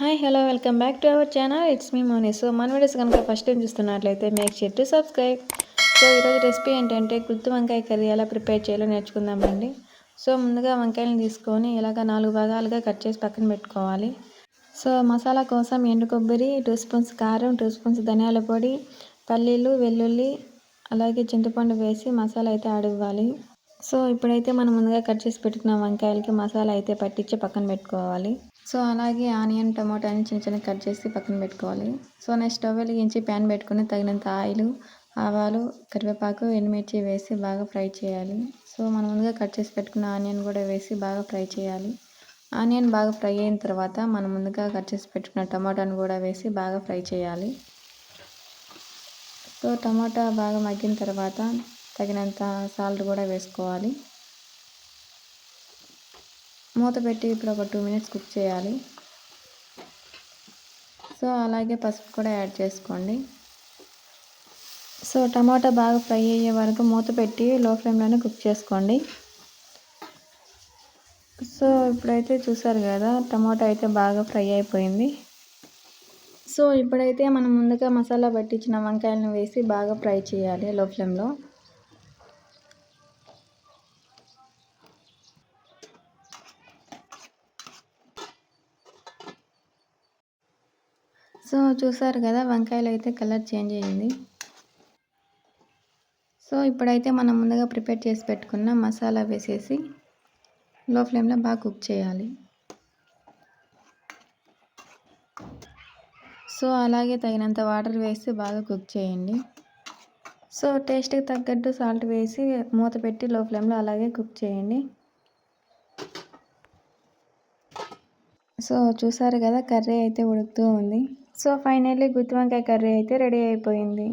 Hi hello welcome back to our channel it's me Moni so మన videos కనుక first time చూస్తున్నట్లయితే make sure to subscribe so ఈరోజు recipe ఏంటంటే గుత్తి వంకాయ కర్రీ ఎలా ప్రిపేర్ చేయాలో నేర్చుకుందామండి సో ముందుగా వంకాయలను తీసుకొని ఇలాగ నాలుగు భాగాలుగా కట్ చేసి పక్కన పెట్టుకోవాలి. సో మసాలా కోసం ఎండు కొబ్బరి టూ స్పూన్స్ కారం టూ స్పూన్స్ ధనియాల పొడి పల్లీలు వెల్లుల్లి అలాగే చింతపండు వేసి మసాలా అయితే ఆడివ్వాలి సో ఇప్పుడైతే మనం ముందుగా కట్ చేసి పెట్టుకున్న వంకాయలకి మసాలా అయితే పట్టించి పక్కన పెట్టుకోవాలి. సో అలాగే ఆనియన్ టమాటాని చిన్న చిన్న కట్ చేసి పక్కన పెట్టుకోవాలి. సో నెక్స్ట్ స్టవ్ వెలిగించి ప్యాన్ పెట్టుకుని తగినంత ఆయిల్ ఆవాలు కరివేపాకు ఎండుమిర్చి వేసి బాగా ఫ్రై చేయాలి. సో మనం ముందుగా కట్ చేసి పెట్టుకున్న ఆనియన్ కూడా వేసి బాగా ఫ్రై చేయాలి. ఆనియన్ బాగా ఫ్రై అయిన తర్వాత మనం ముందుగా కట్ చేసి పెట్టుకున్న టమాటాను కూడా వేసి బాగా ఫ్రై చేయాలి. సో టమాటా బాగా మగ్గిన తర్వాత తగినంత సాల్ట్ కూడా వేసుకోవాలి. మూత పెట్టి ఇప్పుడు ఒక టూ మినిట్స్ కుక్ చేయాలి. సో అలాగే పసుపు కూడా యాడ్ చేసుకోండి. సో టమాటా బాగా ఫ్రై అయ్యే వరకు మూత పెట్టి లో ఫ్లేమ్లోనే కుక్ చేసుకోండి. సో ఇప్పుడైతే చూసారు కదా టమాటా అయితే బాగా ఫ్రై అయిపోయింది. సో ఇప్పుడైతే మనం ముందుగా మసాలా పట్టించిన వంకాయలను వేసి బాగా ఫ్రై చేయాలి లో ఫ్లేమ్లో. సో చూసారు కదా వంకాయలు అయితే కలర్ చేంజ్ అయ్యింది. సో ఇప్పుడైతే మనం ముందుగా ప్రిపేర్ చేసి పెట్టుకున్న మసాలా వేసేసి లో ఫ్లేమ్లో బాగా కుక్ చేయాలి. సో అలాగే తగినంత వాటర్ వేసి బాగా కుక్ చేయండి. సో టేస్ట్కి తగ్గట్టు సాల్ట్ వేసి మూత పెట్టి లో ఫ్లేమ్లో అలాగే కుక్ చేయండి. సో చూసారు కదా కర్రీ అయితే ఉడుకుతూ ఉంది. సో ఫైనల్లీ గుత్తి వంకాయ కర్రీ అయితే రెడీ అయిపోయింది.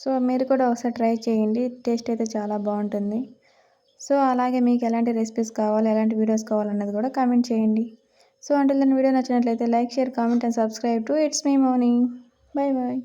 సో మీరు కూడా ఒకసారి ట్రై చేయండి టేస్ట్ అయితే చాలా బాగుంటుంది. సో అలాగే మీకు ఎలాంటి రెసిపీస్ కావాలి ఎలాంటి వీడియోస్ కావాలన్నది కూడా కామెంట్ చేయండి. సో అంటే వీడియో నచ్చినట్లయితే like share comment and subscribe to it's me morning bye bye